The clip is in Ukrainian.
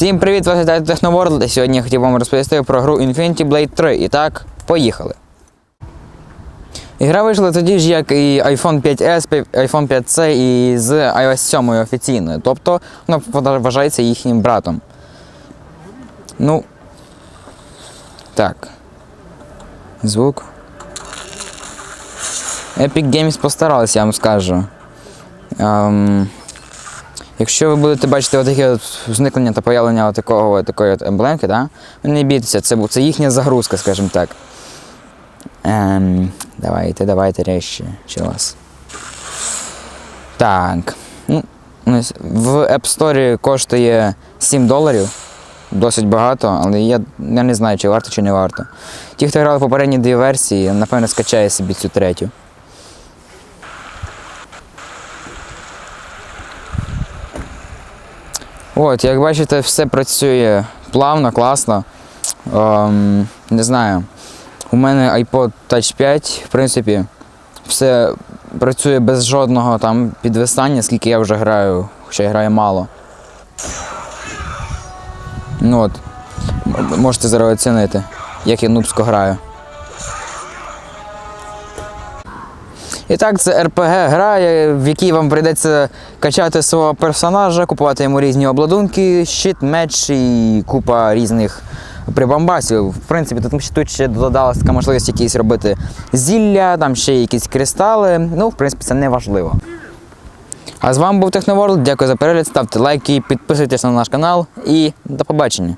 Всім привіт, вас вітає Техноворld. Сьогодні я хотів вам розповісти про гру Infinity Blade 3. І так, поїхали. Ігра вийшла тоді ж, як і iPhone 5S, iPhone 5C і з iOS 7 офіційною. Тобто вона вважається їхнім братом. Ну. Так. Звук. Epic Games постаралися, я вам скажу. Ем, Якщо ви будете бачити отаке от зникнення та появлення от такої от емблемки, да? не бійтеся, це, це їхня загрузка, скажімо так. Ем, давайте, давайте речі. У вас? Так. Ну, в App Store коштує 7 доларів. Досить багато, але я, я не знаю, чи варто, чи не варто. Ті, хто грали попередні дві версії, напевно, скачає собі цю третю. От, як бачите, все працює плавно, класно. Ем, не знаю. У мене iPod Touch 5, в принципі, все працює без жодного там підвисання, скільки я вже граю, хоча я граю мало. Ну от, можете зараз оцінити, як я нубсько граю. І так, це РПГ гра, е, в якій вам прийдеться качати свого персонажа, купувати йому різні обладунки, щит, меч і купа різних прибамбасів. В принципі, тут, ще додалася така можливість якісь робити зілля, там ще якісь кристали. Ну, в принципі, це не важливо. А з вами був Техноворld. Дякую за перегляд. Ставте лайки, підписуйтесь на наш канал і до побачення.